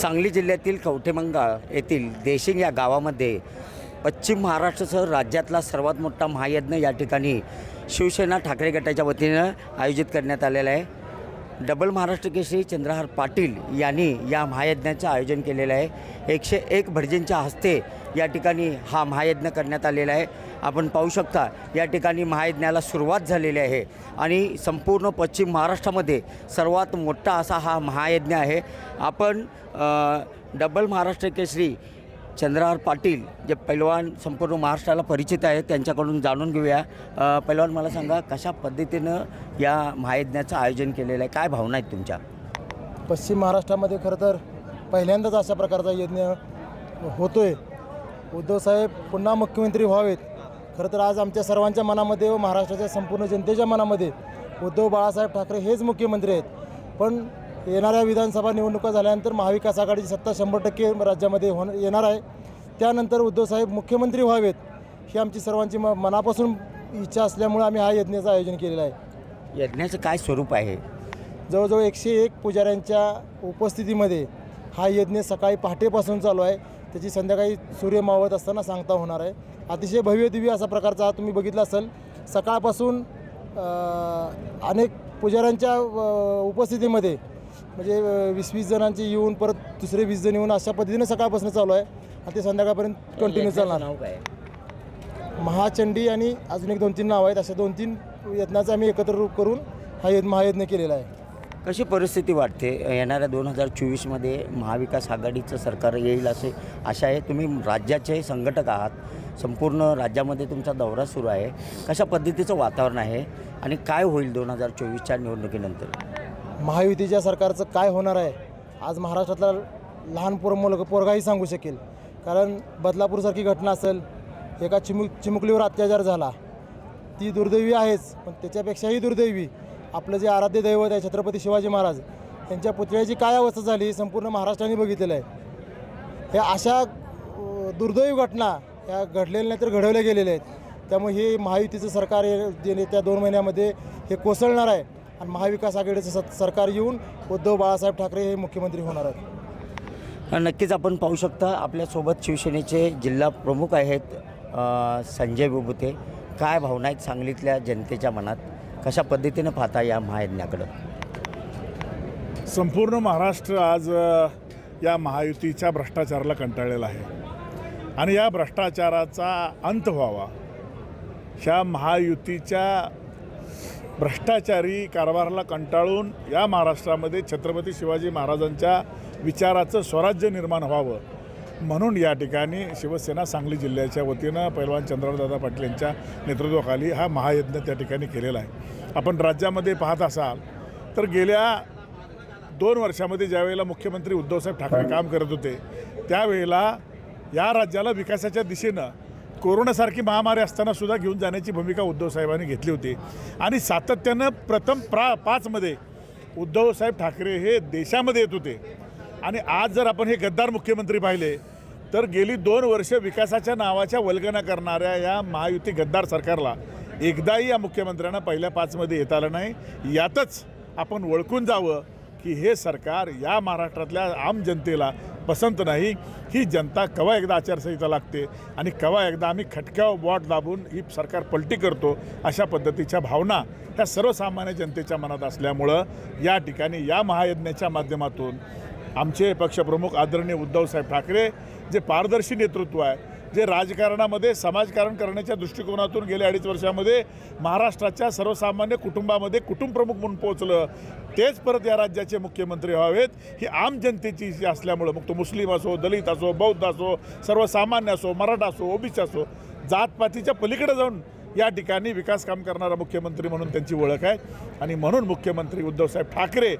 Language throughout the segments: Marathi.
सांगली जिल्ह्यातील कवठेमंगाळ येथील देशिंग या गावामध्ये पश्चिम महाराष्ट्रासह राज्यातला सर्वात मोठा महायज्ञ या ठिकाणी शिवसेना ठाकरे गटाच्या वतीनं आयोजित करण्यात आलेला आहे. डबल महाराष्ट्र केसरी चंद्रहार पाटील यांनी या महायज्ञाचं आयोजन केलेलं आहे. एकशे एक भटजींच्या हस्ते या ठिकाणी हा महायज्ञ करण्यात आलेला आहे. आपण पाहू शकता या ठिकाणी महायज्ञाला सुरुवात झालेली आहे आणि संपूर्ण पश्चिम महाराष्ट्रामध्ये सर्वात मोठा असा हा महायज्ञ आहे. आपण डबल महाराष्ट्र केसरी चंद्रहार पाटील जे पैलवान संपूर्ण महाराष्ट्राला परिचित आहेत त्यांच्याकडून जाणून घेऊया. पैलवान मला सांगा कशा पद्धतीनं या महायज्ञाचं आयोजन केलेलं आहे? काय भावना आहेत तुमच्या? पश्चिम महाराष्ट्रामध्ये खरं तर पहिल्यांदाच अशा प्रकारचा यज्ञ होतो आहे उद्धवसाहेब पुन्हा मुख्यमंत्री व्हावेत. खरं तर आज आमच्या सर्वांच्या मनामध्ये व महाराष्ट्राच्या संपूर्ण जनतेच्या मनामध्ये उद्धव बाळासाहेब ठाकरे हेच मुख्यमंत्री आहेत. पण येणाऱ्या विधानसभा निवडणुका झाल्यानंतर महाविकास आघाडीची सत्ता शंभर टक्के राज्यामध्ये होण येणार आहे. त्यानंतर उद्धवसाहेब मुख्यमंत्री व्हावेत ही आमची सर्वांची म मनापासून इच्छा असल्यामुळे आम्ही हा यज्ञाचं आयोजन केलेलं आहे. यज्ञाचं काय स्वरूप आहे? जवळजवळ एकशे एक पुजाऱ्यांच्या उपस्थितीमध्ये हा यज्ञ सकाळी पहाटेपासून चालू आहे. त्याची संध्याकाळी सूर्य मावळत असताना सांगता होणार आहे. अतिशय भव्य दिव्य असा प्रकारचा हा तुम्ही बघितला असेल. सकाळपासून अनेक पुजाऱ्यांच्या उपस्थितीमध्ये म्हणजे वीस वीस जणांची येऊन परत दुसरे वीस जण येऊन अशा पद्धतीने सकाळपासून चालू आहे. आणि ते संध्याकाळपर्यंत कंटिन्यू चालणार. नाव काय महाचंडी आणि अजून एक दोन तीन नावं आहेत. अशा दोन तीन यज्ञाचं आम्ही एकत्र रूप करून हा यज्ञ महायज्ञ केलेला आहे. कशी परिस्थिती वाटते? येणाऱ्या दोन हजार चोवीसमध्ये महाविकास आघाडीचं सरकार येईल असे आशा आहे? तुम्ही राज्याचे संघटक आहात. संपूर्ण राज्यामध्ये तुमचा दौरा सुरू आहे. कशा पद्धतीचं वातावरण आहे? आणि काय होईल दोन हजार चोवीसच्या निवडणुकीनंतर? महायुतीच्या सरकारचं काय होणार आहे आज महाराष्ट्रातला लहान पोर मुलग पोरगाही सांगू शकेल. कारण बदलापूरसारखी घटना असेल एका चिमुक चिमुकलीवर अत्याचार झाला ती दुर्दैवी आहेच पण त्याच्यापेक्षाही दुर्दैवी आपलं जे आराध्य दैवत आहे छत्रपती शिवाजी महाराज यांच्या पुतळ्याची काय अवस्था झाली हे संपूर्ण महाराष्ट्राने बघितलेलं आहे. हे अशा दुर्दैवी घटना ह्या घडलेल्या नाही तर घडवल्या गेलेल्या आहेत. त्यामुळे हे महायुतीचं सरकार हे जे त्या दोन महिन्यामध्ये हे कोसळणार आहे. आणि महाविकास आघाडीचं सत- सरकार येऊन उद्धव बाळासाहेब ठाकरे हे मुख्यमंत्री होणार आहेत. नक्कीच आपण पाहू शकता आपल्यासोबत शिवसेनेचे जिल्हा प्रमुख आहेत अ, संजय बुबुते. काय भावना आहेत सांगलीतल्या जनतेच्या मनात? कशा पद्धतीनं पाहता या महायज्ञाकडं? संपूर्ण महाराष्ट्र आज अ, या महायुतीच्या भ्रष्टाचाराला कंटाळलेला आहे. आणि या भ्रष्टाचाराचा अंत व्हावा. ह्या महायुतीच्या भ्रष्टाचारी कारभाराला कंटाळून या महाराष्ट्रामध्ये छत्रपती शिवाजी महाराजांच्या विचाराचं स्वराज्य निर्माण व्हावं म्हणून या ठिकाणी शिवसेना सांगली जिल्ह्याच्या वतीनं पैलवान चंद्रदादा पाटील यांच्या नेतृत्वाखाली हा महायज्ञ त्या ठिकाणी केलेला आहे. आपण राज्यामध्ये पाहत असाल तर गेल्या दोन वर्षामध्ये ज्यावेळेला मुख्यमंत्री उद्धवसाहेब ठाकरे काम करत होते त्यावेळेला या राज्याला विकासाच्या दिशेनं कोरोनासारखी महामारी असताना सुद्धा घेऊन जाण्याची भूमिका उद्धवसाहेबांनी घेतली होती. आणि सातत्यानं प्रथम प्रा पाचमध्ये उद्धवसाहेब ठाकरे हे देशामध्ये येत होते. आणि आज जर आपण हे गद्दार मुख्यमंत्री पाहिले तर गेली दोन वर्ष विकासाच्या नावाच्या वल्गना करणाऱ्या या महायुती गद्दार सरकारला एकदाही या मुख्यमंत्र्यांना पहिल्या पाचमध्ये येता आलं नाही. यातच आपण ओळखून जावं की हे सरकार या महाराष्ट्रातल्या आम जनतेला पसंत नाही. ही जनता कवा एकदा आचारसंहिता लागते आणि कवा एकदा आम्ही खटक्याव बॉट दाबून ही सरकार पलटी करतो अशा पद्धतीच्या भावना ह्या सर्वसामान्य जनतेच्या मनात असल्यामुळं या ठिकाणी या महायज्ञाच्या माध्यमातून आमचे पक्षप्रमुख आदरणीय उद्धवसाहेब ठाकरे जे पारदर्शी नेतृत्व आहे जे राजकारणामध्ये समाजकारण करण्याच्या दृष्टिकोनातून गेल्या अडीच वर्षामध्ये महाराष्ट्राच्या सर्वसामान्य कुटुंबामध्ये कुटुंबप्रमुख म्हणून पोहोचलं तेच परत या राज्याचे मुख्यमंत्री व्हावेत. ही आम जनतेची इच्छा असल्यामुळं मग तो मुस्लिम असो दलित असो बौद्ध असो सर्वसामान्य असो मराठा असो ओबीसी असो जातपातीच्या पलीकडे जाऊन या ठिकाणी विकास काम करणारा मुख्यमंत्री म्हणून त्यांची ओळख आहे. आणि म्हणून मुख्यमंत्री उद्धवसाहेब ठाकरे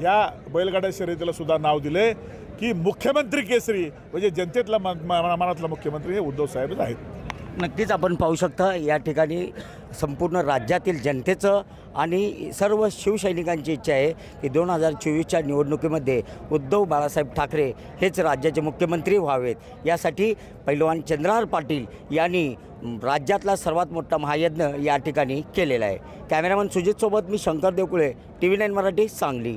या बैलगाड्या शर्यतीला सुद्धा नाव दिले की मुख्यमंत्री केसरी म्हणजे जनतेतला मन- मनातला मुख्यमंत्री हे उद्धव साहेबच आहेत. नक्कीच आपण पाहू शकता या ठिकाणी संपूर्ण राज्यातील जनतेचं आणि सर्व शिवसैनिकांची इच्छा आहे की दोन हजार चोवीसच्या निवडणुकीमध्ये उद्धव बाळासाहेब ठाकरे हेच राज्याचे मुख्यमंत्री व्हावेत. यासाठी पैलवान चंद्रहार पाटील यांनी राज्यातला सर्वात मोठा महायज्ञ या ठिकाणी केलेला आहे. कॅमेरामन सुजितसोबत मी Shankar Devkule T V nine Marathi Sangli.